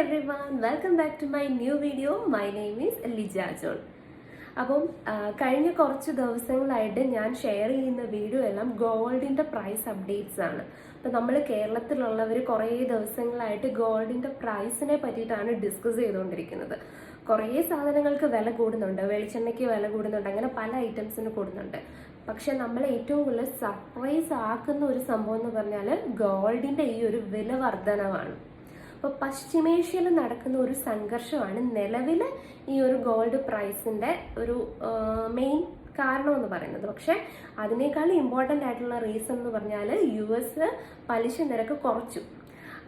Everyone welcome back to my new video my name is Lija John അപ്പം കഴിഞ്ഞ കുറച്ച് ദിവസങ്ങളായിട്ട് ഞാൻ ഷെയർ ചെയ്യുന്ന വീഡിയോ എല്ലാം ഗോൾഡിന്റെ പ്രൈസ് അപ്ഡേറ്റ്സ് ആണ്. അപ്പം നമ്മൾ കേരളത്തിലുള്ളവർ കുറേ ദിവസങ്ങളായിട്ട് ഗോൾഡിന്റെ പ്രൈസിനെ പറ്റിയിട്ടാണ് ഡിസ്കസ് ചെയ്തുകൊണ്ടിരിക്കുന്നത്. കുറേ സാധനങ്ങൾക്ക് വില കൂടുന്നുണ്ട് വെളിച്ചെണ്ണയ്ക്ക് വില കൂടുന്നുണ്ട് അങ്ങനെ പല ഐറ്റംസിന് കൂടുന്നുണ്ട്. പക്ഷെ നമ്മളെ ഏറ്റവും കൂടുതൽ സർപ്രൈസ് ആക്കുന്ന ഒരു സംഭവം എന്ന് പറഞ്ഞാൽ ഗോൾഡിന്റെ ഈ ഒരു വില വർധനവാണ് അപ്പോൾ പശ്ചിമേഷ്യയിൽ നടക്കുന്ന ഒരു സംഘർഷമാണ് നിലവിൽ ഈ ഒരു ഗോൾഡ് പ്രൈസിന്റെ ഒരു മെയിൻ കാരണം എന്ന് പറയുന്നത്. പക്ഷേ അതിനേക്കാൾ ഇമ്പോർട്ടന്റ് ആയിട്ടുള്ള റീസൺ എന്ന് പറഞ്ഞാൽ യു എസ് പലിശ നിരക്ക് കുറച്ചു.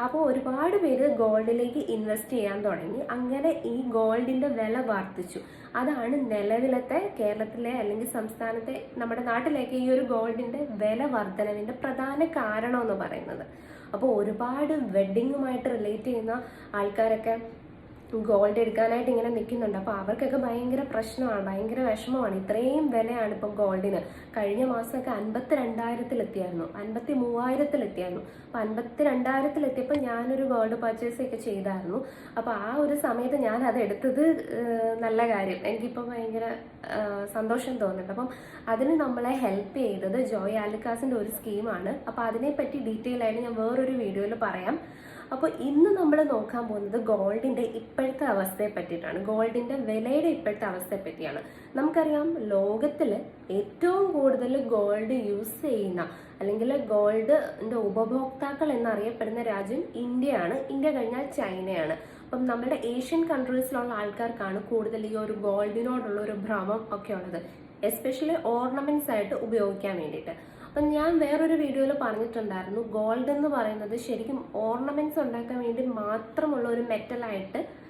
അപ്പോൾ ഒരുപാട് പേര് ഗോൾഡിലേക്ക് ഇൻവെസ്റ്റ് ചെയ്യാൻ തുടങ്ങി. അങ്ങനെ ഈ ഗോൾഡിന്റെ വില വർദ്ധിച്ചു. അതാണ് നിലവിലത്തെ കേരളത്തിലെ അല്ലെങ്കിൽ സംസ്ഥാനത്തെ നമ്മുടെ നാട്ടിലേക്ക് ഈ ഒരു ഗോൾഡിന്റെ വില വർധനവിന്റെ പ്രധാന കാരണം എന്ന് പറയുന്നത്. അപ്പോൾ ഒരുപാട് വെഡ്ഡിങ്ങുമായിട്ട് റിലേറ്റ് ചെയ്യുന്ന ആൾക്കാരൊക്കെ ഗോൾഡ് എടുക്കാനായിട്ട് ഇങ്ങനെ നിൽക്കുന്നുണ്ട്. അപ്പോൾ അവർക്കൊക്കെ ഭയങ്കര പ്രശ്നമാണ് ഭയങ്കര വിഷമമാണ്. ഇത്രയും വിലയാണ് ഇപ്പം ഗോൾഡിന് കഴിഞ്ഞ മാസമൊക്കെ അൻപത്തി രണ്ടായിരത്തിലെത്തിയായിരുന്നു അൻപത്തി മൂവായിരത്തിലെത്തിയായിരുന്നു അപ്പോൾ അൻപത്തി രണ്ടായിരത്തിലെത്തിയപ്പോൾ ഞാനൊരു ഗോൾഡ് പർച്ചേസ് ഒക്കെ ചെയ്തായിരുന്നു. അപ്പോൾ ആ ഒരു സമയത്ത് ഞാൻ അത് എടുത്തത് നല്ല കാര്യം. എനിക്കിപ്പോൾ ഭയങ്കര സന്തോഷം തോന്നുന്നുണ്ട്. അപ്പം അതിന് നമ്മളെ ഹെൽപ്പ് ചെയ്തത് ജോയ് ആലിക്കാസിന്റെ ഒരു സ്കീമാണ്. അപ്പോൾ അതിനെപ്പറ്റി ഡീറ്റെയിൽ ആയിട്ട് ഞാൻ വേറൊരു വീഡിയോയിൽ പറയാം. അപ്പോൾ ഇന്ന് നമ്മൾ നോക്കാൻ പോകുന്നത് ഗോൾഡിന്റെ ഇപ്പോഴത്തെ അവസ്ഥയെ പറ്റിയിട്ടാണ്. ഗോൾഡിന്റെ വിലയുടെ ഇപ്പോഴത്തെ അവസ്ഥയെ പറ്റിയാണ്. നമുക്കറിയാം ലോകത്തിൽ ഏറ്റവും കൂടുതൽ ഗോൾഡ് യൂസ് ചെയ്യുന്ന അല്ലെങ്കിൽ ഗോൾഡിന്റെ ഉപഭോക്താക്കൾ എന്നറിയപ്പെടുന്ന രാജ്യം ഇന്ത്യയാണ്. ഇന്ത്യ കഴിഞ്ഞാൽ ചൈനയാണ്. അപ്പം നമ്മുടെ ഏഷ്യൻ കൺട്രീസിലുള്ള ആൾക്കാർക്കാണ് കൂടുതൽ ഈ ഒരു ഗോൾഡിനോടുള്ള ഒരു ഭ്രമം ഒക്കെ ഉള്ളത്. എസ്പെഷ്യലി ഓർണമെന്റ്സ് ആയിട്ട് ഉപയോഗിക്കാൻ വേണ്ടിയിട്ട്. അപ്പം ഞാൻ വേറൊരു വീഡിയോയിൽ പറഞ്ഞിട്ടുണ്ടായിരുന്നു. ഗോൾഡ് എന്ന് പറയുന്നത് ശരിക്കും ഓർണമെന്റ്സ് ഉണ്ടാക്കാൻ വേണ്ടി മാത്രമുള്ള ഒരു മെറ്റലായിട്ട്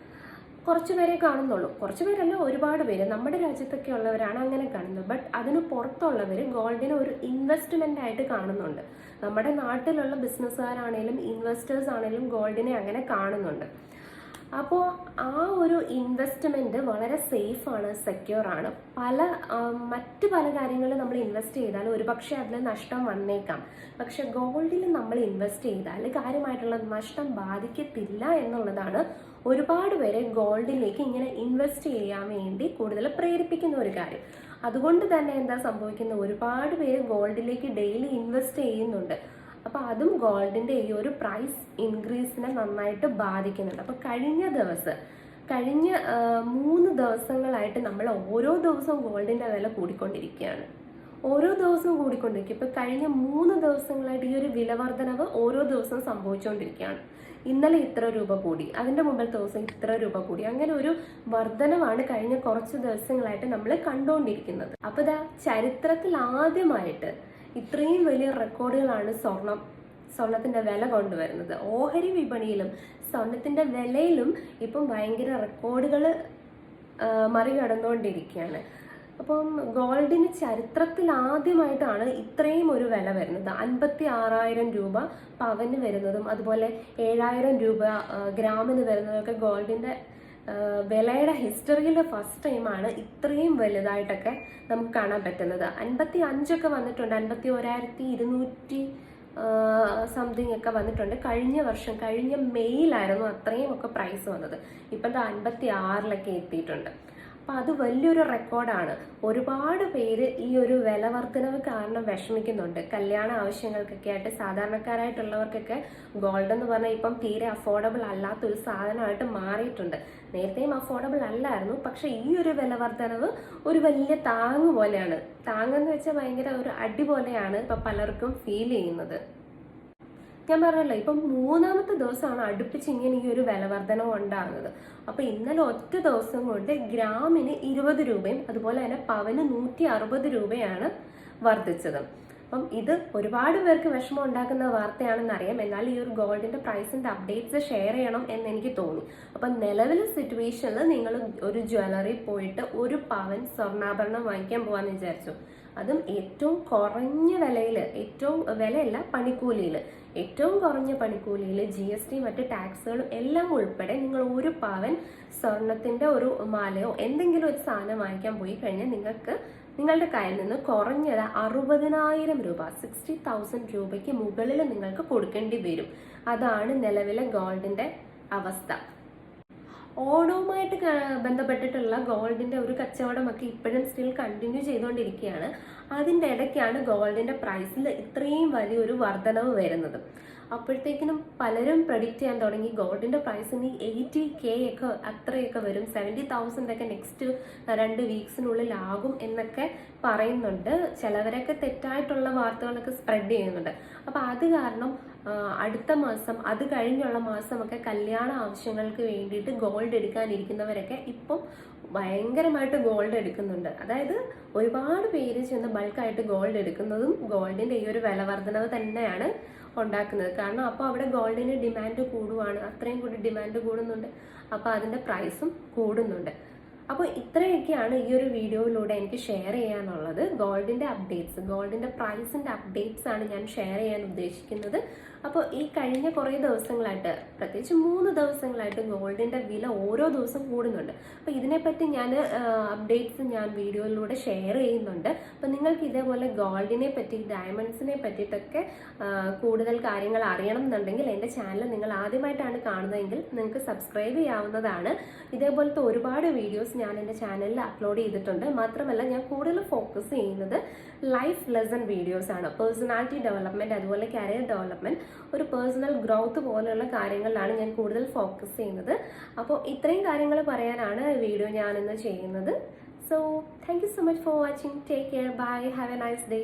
കുറച്ച് പേരെ കാണുന്നുള്ളൂ. കുറച്ച് പേരല്ല ഒരുപാട് പേര്. നമ്മുടെ രാജ്യത്തൊക്കെ ഉള്ളവരാണ് അങ്ങനെ കാണുന്നത്. ബട്ട് അതിന് പുറത്തുള്ളവർ ഗോൾഡിനെ ഒരു ഇൻവെസ്റ്റ്മെന്റ് ആയിട്ട് കാണുന്നുണ്ട്. നമ്മുടെ നാട്ടിലുള്ള ബിസിനസ്സുകാരാണേലും ഇൻവെസ്റ്റേഴ്സ് ആണേലും ഗോൾഡിനെ അങ്ങനെ കാണുന്നുണ്ട്. അപ്പോൾ ആ ഒരു ഇൻവെസ്റ്റ്മെന്റ് വളരെ സേഫ് ആണ് സെക്യൂർ ആണ്. പല മറ്റ് പല കാര്യങ്ങളിൽ നമ്മൾ ഇൻവെസ്റ്റ് ചെയ്താൽ ഒരുപക്ഷെ അതിൽ നഷ്ടം വന്നേക്കാം. പക്ഷെ ഗോൾഡിൽ നമ്മൾ ഇൻവെസ്റ്റ് ചെയ്താൽ കാര്യമായിട്ടുള്ള നഷ്ടം ബാധിക്കത്തില്ല എന്നുള്ളതാണ് ഒരുപാട് പേരെ ഗോൾഡിലേക്ക് ഇങ്ങനെ ഇൻവെസ്റ്റ് ചെയ്യാൻ വേണ്ടി കൂടുതൽ പ്രേരിപ്പിക്കുന്ന ഒരു കാര്യം. അതുകൊണ്ട് തന്നെ എന്താ സംഭവിക്കുന്നത്? ഒരുപാട് പേര് ഗോൾഡിലേക്ക് ഡെയിലി ഇൻവെസ്റ്റ് ചെയ്യുന്നുണ്ട്. അപ്പൊ അതും ഗോൾഡിന്റെ ഈ ഒരു പ്രൈസ് ഇൻക്രീസിനെ നന്നായിട്ട് ബാധിക്കുന്നുണ്ട്. അപ്പൊ കഴിഞ്ഞ ദിവസം കഴിഞ്ഞ മൂന്ന് ദിവസങ്ങളായിട്ട് നമ്മൾ ഓരോ ദിവസവും ഗോൾഡിന്റെ വില കൂടിക്കൊണ്ടിരിക്കുകയാണ്. ഓരോ ദിവസവും കൂടിക്കൊണ്ടിരിക്കും ഇപ്പൊ കഴിഞ്ഞ മൂന്ന് ദിവസങ്ങളായിട്ട് ഈ ഒരു വില വർധനവ് ഓരോ ദിവസവും സംഭവിച്ചുകൊണ്ടിരിക്കുകയാണ്. ഇന്നലെ ഇത്ര രൂപ കൂടി അതിന്റെ മുമ്പത്തെ ദിവസം ഇത്ര രൂപ കൂടി അങ്ങനെ ഒരു വർധനവാണ് കഴിഞ്ഞ കുറച്ച് ദിവസങ്ങളായിട്ട് നമ്മൾ കണ്ടുകൊണ്ടിരിക്കുന്നത്. അപ്പൊ ഇതാ ചരിത്രത്തിൽ ആദ്യമായിട്ട് ഇത്രയും വലിയ റെക്കോർഡുകളാണ് സ്വർണം. സ്വർണത്തിന്റെ വില കൊണ്ടുവരുന്നത്. ഓഹരി വിപണിയിലും സ്വർണത്തിന്റെ വിലയിലും ഇപ്പം ഭയങ്കര റെക്കോർഡുകൾ മറികടന്നുകൊണ്ടിരിക്കുകയാണ്. അപ്പം ഗോൾഡിന് ചരിത്രത്തിൽ ആദ്യമായിട്ടാണ് ഇത്രയും ഒരു വില വരുന്നത്. അൻപത്തി ആറായിരം രൂപ പവന് വരുന്നതും അതുപോലെ ഏഴായിരം രൂപ ഗ്രാമിന് വരുന്നതൊക്കെ ഗോൾഡിന്റെ ആ, വിലയുടെ ഹിസ്റ്ററിയിൽ ഫസ്റ്റ് ടൈമാണ് ഇത്രയും വലുതായിട്ടൊക്കെ നമുക്ക് കാണാൻ പറ്റുന്നത്. അൻപത്തി അഞ്ചൊക്കെ വന്നിട്ടുണ്ട്. അൻപത്തി ഒരായിരത്തി ഇരുന്നൂറ്റി സംതിങ് ഒക്കെ വന്നിട്ടുണ്ട്. കഴിഞ്ഞ വർഷം കഴിഞ്ഞ മെയ്യിലായിരുന്നു അത്രയും ഒക്കെ പ്രൈസ് വന്നത്. ഇപ്പം അൻപത്തി ആറിലൊക്കെ എത്തിയിട്ടുണ്ട്. അപ്പൊ അത് വലിയൊരു റെക്കോർഡാണ്. ഒരുപാട് പേര് ഈ ഒരു വില വർധനവ് കാരണം വിഷമിക്കുന്നുണ്ട്. കല്യാണ ആവശ്യങ്ങൾക്കൊക്കെ ആയിട്ട് സാധാരണക്കാരായിട്ടുള്ളവർക്കൊക്കെ ഗോൾഡ് എന്ന് പറഞ്ഞാൽ ഇപ്പം തീരെ അഫോർഡബിൾ അല്ലാത്തൊരു സാധനമായിട്ട് മാറിയിട്ടുണ്ട്. നേരത്തെയും അഫോർഡബിൾ അല്ലായിരുന്നു. പക്ഷെ ഈ ഒരു വില വർധനവ് ഒരു വലിയ താങ്ങ് പോലെയാണ്. താങ്ങെന്ന് വെച്ചാൽ ഭയങ്കര ഒരു അടി പോലെയാണ് ഇപ്പം പലർക്കും ഫീൽ ചെയ്യുന്നത്. ഞാൻ പറഞ്ഞല്ലോ ഇപ്പം മൂന്നാമത്തെ ദിവസമാണ് അടുപ്പിച്ച് ഇങ്ങനെ ഈ ഒരു വില വർധനവ് ഉണ്ടാകുന്നത്. അപ്പൊ ഇന്നലെ ഒറ്റ ദിവസം കൊണ്ട് ഗ്രാമിന് ഇരുപത് രൂപയും അതുപോലെ തന്നെ പവന് നൂറ്റി അറുപത് രൂപയാണ് വർദ്ധിച്ചത്. അപ്പം ഇത് ഒരുപാട് പേർക്ക് വിഷമം ഉണ്ടാക്കുന്ന വാർത്തയാണെന്ന് അറിയാം എന്നാൽ ഈ ഒരു ഗോൾഡിന്റെ പ്രൈസിന്റെ അപ്ഡേറ്റ്സ് ഷെയർ ചെയ്യണം എന്ന് എനിക്ക് തോന്നി. അപ്പം നിലവിലെ സിറ്റുവേഷനിൽ നിങ്ങൾ ഒരു ജ്വല്ലറി പോയിട്ട് ഒരു പവൻ സ്വർണാഭരണം വാങ്ങിക്കാൻ പോവാന്ന് വിചാരിച്ചു. അതും ഏറ്റവും കുറഞ്ഞ വിലയിൽ ഏറ്റവും വിലയല്ല പണിക്കൂലിയിൽ ഏറ്റവും കുറഞ്ഞ പണിക്കൂലിയിൽ ജി എസ് ടി മറ്റ് ടാക്സുകളും എല്ലാം ഉൾപ്പെടെ നിങ്ങൾ ഒരു പവൻ സ്വർണത്തിന്റെ ഒരു മാലയോ എന്തെങ്കിലും ഒരു സാധനം വാങ്ങിക്കാൻ പോയി കഴിഞ്ഞാൽ നിങ്ങൾക്ക് നിങ്ങളുടെ കയ്യിൽ നിന്ന് കുറഞ്ഞത് അറുപതിനായിരം രൂപ സിക്സ്റ്റി തൗസൻഡ് രൂപയ്ക്ക് മുകളിൽ നിങ്ങൾക്ക് കൊടുക്കേണ്ടി വരും. അതാണ് നിലവിലെ ഗോൾഡിന്റെ അവസ്ഥ. ഓണവുമായിട്ട് ബന്ധപ്പെട്ടിട്ടുള്ള ഗോൾഡിന്റെ ഒരു കച്ചവടമൊക്കെ ഇപ്പോഴും സ്റ്റിൽ കണ്ടിന്യൂ ചെയ്തുകൊണ്ടിരിക്കുകയാണ് അതിന്റെ ഇടയ്ക്കാണ് ഗോൾഡിന്റെ പ്രൈസിൽ ഇത്രയും വലിയൊരു വർധനവ് വരുന്നത്. അപ്പോഴത്തേക്കിനും പലരും പ്രഡിക്റ്റ് ചെയ്യാൻ തുടങ്ങി ഗോൾഡിന്റെ പ്രൈസ് ഇനി എയ്റ്റി കെ ഒക്കെ അത്രയൊക്കെ വരും. സെവന്റി തൗസൻഡ് ഒക്കെ നെക്സ്റ്റ് രണ്ട് വീക്സിനുള്ളിൽ ആകും എന്നൊക്കെ പറയുന്നുണ്ട്. ചിലവരൊക്കെ തെറ്റായിട്ടുള്ള വാർത്തകളൊക്കെ സ്പ്രെഡ് ചെയ്യുന്നുണ്ട്. അപ്പോൾ അത് കാരണം അടുത്ത മാസം അത് കഴിഞ്ഞുള്ള മാസമൊക്കെ കല്യാണ ആവശ്യങ്ങൾക്ക് വേണ്ടിയിട്ട് ഗോൾഡ് എടുക്കാനിരിക്കുന്നവരൊക്കെ ഇപ്പം ഭയങ്കരമായിട്ട് ഗോൾഡ് എടുക്കുന്നുണ്ട്. അതായത് ഒരുപാട് പേര് ചെന്ന് ബൾക്കായിട്ട് ഗോൾഡ് എടുക്കുന്നതും ഗോൾഡിന്റെ ഈ ഒരു വില വർധനവ് തന്നെയാണ് ഉണ്ടാക്കുന്നത്. കാരണം അപ്പോൾ അവിടെ ഗോൾഡിന് ഡിമാൻഡ് കൂടുവാണ് അത്രയും കൂടി ഡിമാൻഡ് കൂടുന്നുണ്ട്. അപ്പോൾ അതിന്റെ പ്രൈസും കൂടുന്നുണ്ട്. അപ്പോൾ ഇത്രയൊക്കെയാണ് ഈ ഒരു വീഡിയോയിലൂടെ എനിക്ക് ഷെയർ ചെയ്യാനുള്ളത്. ഗോൾഡിന്റെ അപ്ഡേറ്റ്സ് ഗോൾഡിന്റെ പ്രൈസിന്റെ അപ്ഡേറ്റ്സ് ആണ് ഞാൻ ഷെയർ ചെയ്യാൻ ഉദ്ദേശിക്കുന്നത്. അപ്പോൾ ഈ കഴിഞ്ഞ കുറേ ദിവസങ്ങളായിട്ട് പ്രത്യേകിച്ച് മൂന്ന് ദിവസങ്ങളായിട്ട് ഗോൾഡിന്റെ വില ഓരോ ദിവസം കൂടുന്നുണ്ട്. അപ്പോൾ ഇതിനെപ്പറ്റി ഞാൻ അപ്ഡേറ്റ്സ് ഞാൻ വീഡിയോയിലൂടെ ഷെയർ ചെയ്യുന്നുണ്ട്. അപ്പോൾ നിങ്ങൾക്ക് ഇതേപോലെ ഗോൾഡിനെ പറ്റി ഡയമണ്ട്സിനെ പറ്റിയിട്ടൊക്കെ കൂടുതൽ കാര്യങ്ങൾ അറിയണം എന്നുണ്ടെങ്കിൽ എന്റെ ചാനൽ നിങ്ങൾ ആദ്യമായിട്ടാണ് കാണുന്നതെങ്കിൽ നിങ്ങൾക്ക് സബ്സ്ക്രൈബ് ചെയ്യാവുന്നതാണ്. ഇതേപോലത്തെ ഒരുപാട് വീഡിയോസ് ഞാൻ എന്റെ ചാനലിൽ അപ്ലോഡ് ചെയ്തിട്ടുണ്ട്. മാത്രമല്ല ഞാൻ കൂടുതൽ ഫോക്കസ് ചെയ്യുന്നത് ലൈഫ് ലെസൺ വീഡിയോസ് ആണ്. പേഴ്സണാലിറ്റി ഡെവലപ്മെന്റ് അതുപോലെ കരിയർ ഡെവലപ്മെന്റ് ഒരു പേഴ്സണൽ ഗ്രോത്ത് പോലെയുള്ള കാര്യങ്ങളിലാണ് ഞാൻ കൂടുതൽ ഫോക്കസ് ചെയ്യുന്നത്. അപ്പോൾ ഇത്രയും കാര്യങ്ങൾ പറയാനാണ് വീഡിയോ ഞാനിന്ന് ചെയ്യുന്നത്. So thank you so much for watching take care bye have a nice day